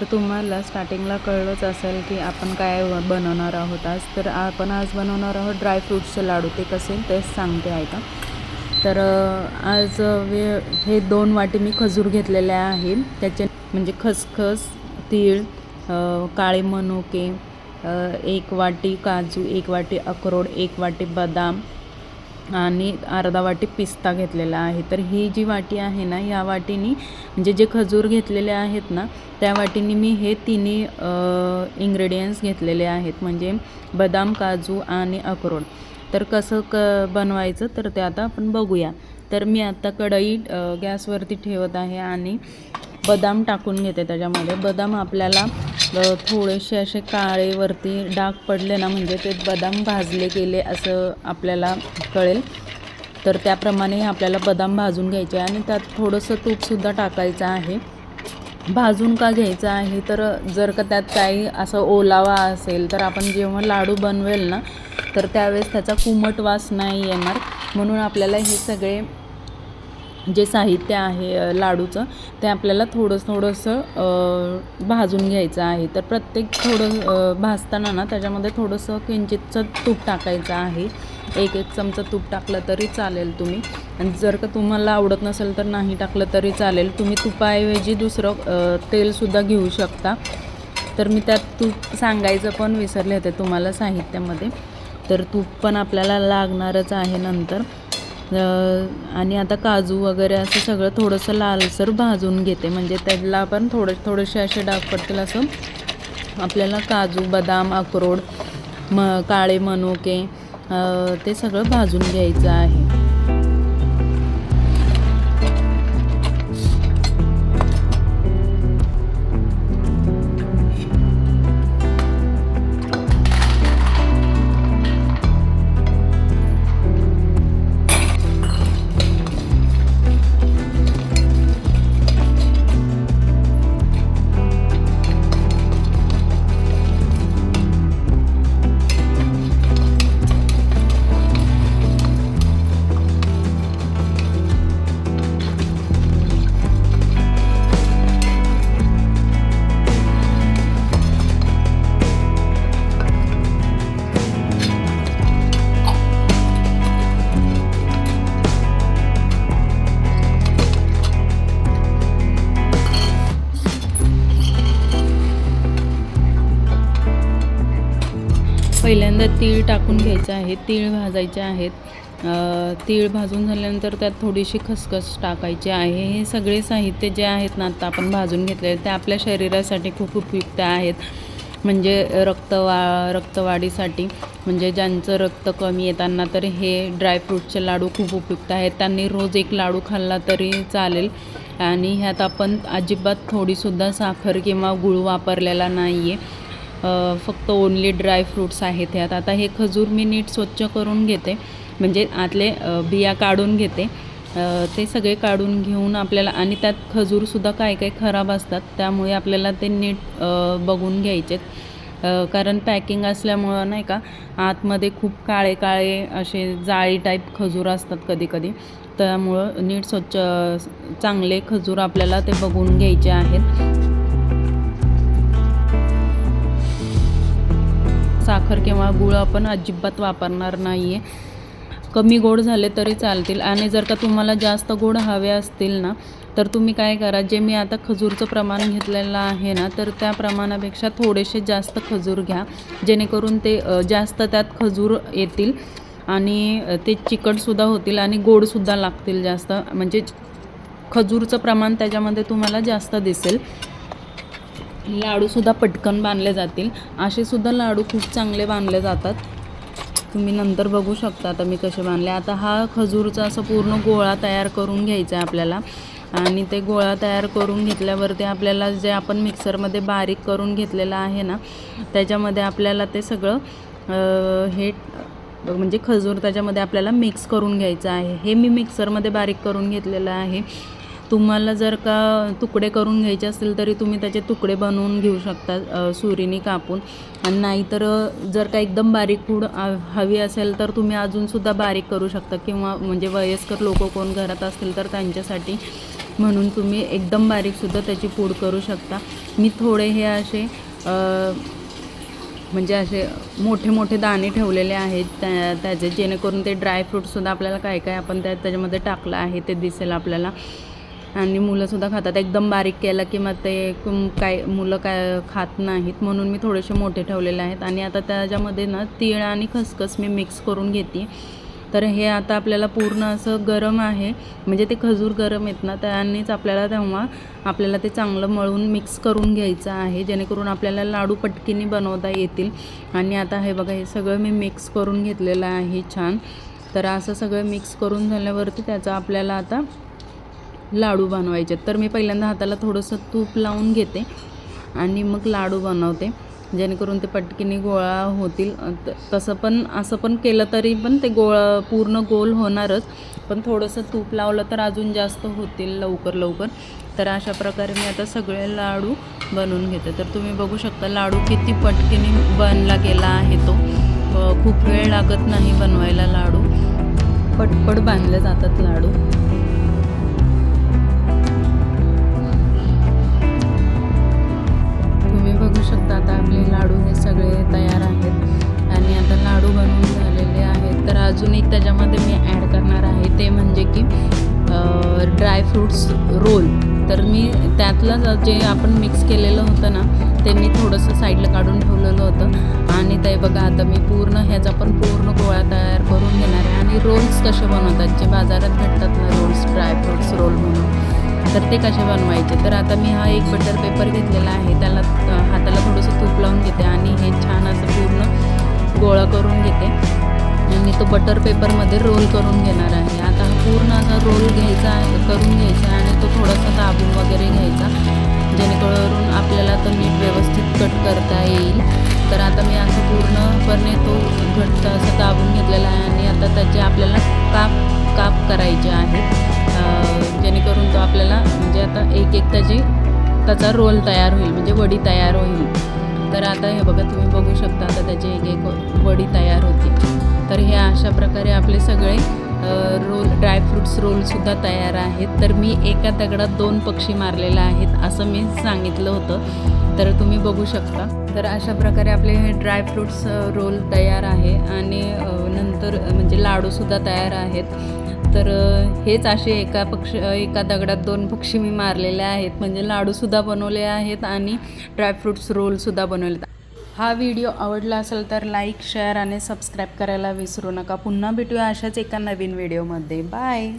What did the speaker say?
तर तुम्हाला स्टार्टिंगला कळलंच असेल की आपण काय बनवणार आहोत आज तर आपण आज बनवणार आहोत ड्रायफ्रूट्सचे लाडू. ते कसे तेच सांगते ऐका. तर आज वे हे दोन वाटी मी खजूर घेतलेले आहे त्याचे म्हणजे खसखस तीळ काळे मनुके एक वाटी काजू एक वाटी अक्रोड एक वाटी बदाम आणि अर्धा वाटी पिस्ता घेतलेला आहे. तर ही जी वाटी आहे ना या वाटीनी म्हणजे जे खजूर घेतलेले आहेत ना त्या वाटीनी मी हे तिन्ही इंग्रेडियंट्स घेतलेले आहेत. म्हणजे बदाम काजू आणि अक्रोड. तर कसं क बनवायचं तर ते आता आपण बघूया. तर मी आता कढई गॅसवरती ठेवत आहे आणि बदाम टाकून घेते त्याच्यामध्ये. बदाम आपल्याला थोडेसे असे काळेवरती डाग पडले ना म्हणजे ते बदाम भाजले गेले असं आपल्याला कळेल. तर त्याप्रमाणे आपल्याला बदाम भाजून घ्यायचे आणि त्यात थोडंसं तूपसुद्धा टाकायचं आहे. भाजून का घ्यायचं आहे? तर जर का त्यात काही असं ओलावा असेल तर आपण जेव्हा लाडू बनवेल ना तर त्यावेळेस त्याचा कुमट वास नाही येणार. म्हणून आपल्याला हे सगळे जे साहित्य आहे लाडूचं ते आपल्याला थोडंसं थोडंसं भाजून घ्यायचं आहे. तर प्रत्येक थोडं भाजताना ना त्याच्यामध्ये थोडंसं किंचितचं तूप टाकायचं आहे. एक एक चमचा तूप टाकलं तरी चालेल तुम्ही. आणि जर का तुम्हाला आवडत नसेल तर नाही टाकलं तरी चालेल. तुम्ही तुपाऐवजी दुसरं तेलसुद्धा घेऊ शकता. तर मी त्यात तूप सांगायचं पण विसरले होते तुम्हाला साहित्यामध्ये. तर तूप पण आपल्याला लागणारच आहे नंतर. आणि आता काजू वगैरे असं सगळं थोडंसं लालसर भाजून घेते. म्हणजे त्याला पण थोडं थोडेसे असे डाग पडतील असं आपल्याला काजू बदाम अक्रोड म काळे मनुके ते सगळं भाजून घ्यायचं आहे. पहिल्यांदा तीळ टाकून घ्यायचं आहे. तीळ भाजायचे आहेत. तीळ भाजून झाल्यानंतर त्यात थोडीशी खसखस टाकायची आहे. हे सगळे साहित्य जे आहेत ना आता आपण भाजून घेतले ते आपल्या शरीरासाठी खूप उपयुक्त आहेत. म्हणजे रक्तवा रक्तवाढीसाठी. म्हणजे ज्यांचं रक्त कमी आहे त्यांना तर हे ड्रायफ्रूटचे लाडू खूप उपयुक्त आहेत. त्यांनी रोज एक लाडू खाल्ला तरी चालेल. आणि ह्यात आपण अजिबात थोडीसुद्धा साखर किंवा गूळ वापरलेला नाही आहे फक्त ओनली ड्राय फ्रूट्स आहेत ह्यात आता हे खजूर मी नीट स्वच्छ करून घेते. म्हणजे आतले बिया काढून घेते. ते सगळे काढून घेऊन आपल्याला आणि त्यात खजूरसुद्धा काय काय खराब असतात त्यामुळे आपल्याला ते नीट बघून घ्यायचेत कारण पॅकिंग असल्यामुळं नाही का आतमध्ये खूप काळे काळे असे जाळी टाईप खजूर असतात कधी कधी त्यामुळं नीट स्वच्छ चांगले खजूर आपल्याला ते बघून घ्यायचे आहेत. साखर किंवा गुळ आपण अजिबात वापरणार नाही आहे कमी गोड झाले तरी चालतील. आणि जर का तुम्हाला जास्त गोड हवे असतील ना तर तुम्ही काय करा जे मी आता खजूरचं प्रमाण घेतलेलं आहे ना तर त्या प्रमाणापेक्षा थोडेसे जास्त खजूर घ्या. जेणेकरून ते जास्त त्यात खजूर येतील आणि ते चिकटसुद्धा होतील आणि गोडसुद्धा लागतील जास्त. म्हणजे खजूरचं प्रमाण त्याच्यामध्ये तुम्हाला जास्त दिसेल. लाडूसुद्धा पटकन बांधले जातील. असे सुद्धा लाडू खूप चांगले बांधले जातात. तुम्ही नंतर बघू शकता आता मी कसे बांधले. आता हा खजूरचा असं पूर्ण गोळा तयार करून घ्यायचा आहे आपल्याला. आणि ते गोळा तयार करून घेतल्यावरती आपल्याला जे आपण मिक्सरमध्ये बारीक करून घेतलेलं आहे ना त्याच्यामध्ये आपल्याला ते सगळं हे म्हणजे खजूर त्याच्यामध्ये आपल्याला मिक्स करून घ्यायचं आहे. हे मी मिक्सरमध्ये बारीक करून घेतलेलं आहे. तुम्हाला जर का तुकडे करून घ्यायचे असतील तरी तुम्ही त्याचे तुकडे बनवून घेऊ शकता सुरीने कापून. आणि नाहीतर जर का एकदम बारीक पूड हवी असेल तर तुम्ही अजूनसुद्धा बारीक करू शकता. किंवा म्हणजे वयस्कर लोक कोण घरात असतील तर त्यांच्यासाठी म्हणून तुम्ही एकदम बारीकसुद्धा त्याची पूड करू शकता. मी थोडे हे असे म्हणजे असे मोठे मोठे दाणे ठेवलेले आहेत त्या त्याचे जेणेकरून ते ड्रायफ्रूटसुद्धा आपल्याला काय काय आपण त्या त्याच्यामध्ये टाकलं आहे ते दिसेल आपल्याला. आणि मुलंसुद्धा खातात. एकदम बारीक केलं की मग ते काय मुलं काय खात नाहीत म्हणून मी थोडेसे मोठे ठेवलेले आहेत. आणि आता त्याच्यामध्ये ना तीळ आणि खसखस मी मिक्स करून घेते. तर हे आता आपल्याला पूर्ण असं गरम आहे. म्हणजे ते खजूर गरम आहेत ना त्यानेच आपल्याला तेव्हा आपल्याला ते चांगलं मळून मिक्स करून घ्यायचं आहे. जेणेकरून आपल्याला लाडू पटकीने बनवता येतील. आणि आता हे बघा हे सगळं मी मिक्स करून घेतलेलं आहे छान. तर असं सगळं मिक्स करून झाल्यावरती त्याचा आपल्याला आता लाडू बनवायचे. तर मी पहिल्यांदा हाताला थोडंसं तूप लावून घेते आणि मग लाडू बनवते. जेणेकरून ते पटकीने गोळा होतील. त- तसं पण असं पण केलं तरी पण ते गोळ पूर्ण गोल होणारच. पण थोडंसं तूप लावलं तर अजून जास्त होतील लवकर लवकर. तर अशा प्रकारे मी आता सगळे लाडू बनवून घेते. तर तुम्ही बघू शकता लाडू किती पटकीने बनला गेला आहे तो. खूप वेळ लागत नाही बनवायला लाडू. पटपट बांधले जातात लाडू. बघू शकता. आता आपले लाडू हे सगळे तयार आहेत. आणि आता लाडू बनवून झालेले आहेत. तर अजून एक त्याच्यामध्ये मी ॲड करणार आहे. ते म्हणजे की ड्रायफ्रूट्स रोल तर मी त्यातलं जे आपण मिक्स केलेलं होतं ना ते मी थोडंसं साईडला काढून ठेवलेलं होतं. आणि ते बघा आता मी पूर्ण ह्याचा पण पूर्ण गोळा तयार करून घेणार आहे. आणि रोल्स कसे बनवतात? जे बाजारात भेटतात ना रोल्स ड्रायफ्रूट्स रोल म्हणून. तर ते कसे बनवायचे? तर आता मी हा एक बटर पेपर घेतलेला आहे. त्याला हाताला थोडंसं तूप लावून घेते आणि हे छान असं पूर्ण गोळा करून घेते. आणि तो बटर पेपरमध्ये रोल करून घेणार आहे. आता हा पूर्ण असा रोल घ्यायचा करून घ्यायचा आणि तो थोडासा दाबून वगैरे घ्यायचा. जेणेकरून आपल्याला तो नीट व्यवस्थित कट करता येईल. तर आता मी असं पूर्णपणे तो घट्ट असं दाबून घेतलेला आहे आणि आता त्याचे आपल्याला काप आता एक एक त्याची त्याचा रोल तयार होईल म्हणजे वडी तयार होईल. तर आता हे बघा तुम्ही बघू शकता आता त्याची एक एक वडी तयार होती. तर हे अशा प्रकारे आपले सगळे रोल ड्रायफ्रूट्स रोलसुद्धा तयार आहेत. तर मी एका दगडात दोन पक्षी मारलेले आहेत असं मी सांगितलं होतं. तर तुम्ही बघू शकता. तर अशा प्रकारे आपले हे ड्रायफ्रूट्स रोल तयार आहे. आणि नंतर म्हणजे लाडूसुद्धा तयार आहेत. तर हेच असे एका पक्ष एका दगडात दोन पक्षी मी मारलेले आहेत. म्हणजे लाडूसुद्धा बनवले आहेत आणि ड्रायफ्रूट्स रोलसुद्धा बनवले आहेत हा व्हिडिओ आवडला असेल तर लाईक शेअर आणि सबस्क्राईब करायला विसरू नका. पुन्हा भेटूया अशाच एका नवीन व्हिडिओमध्ये. बाय!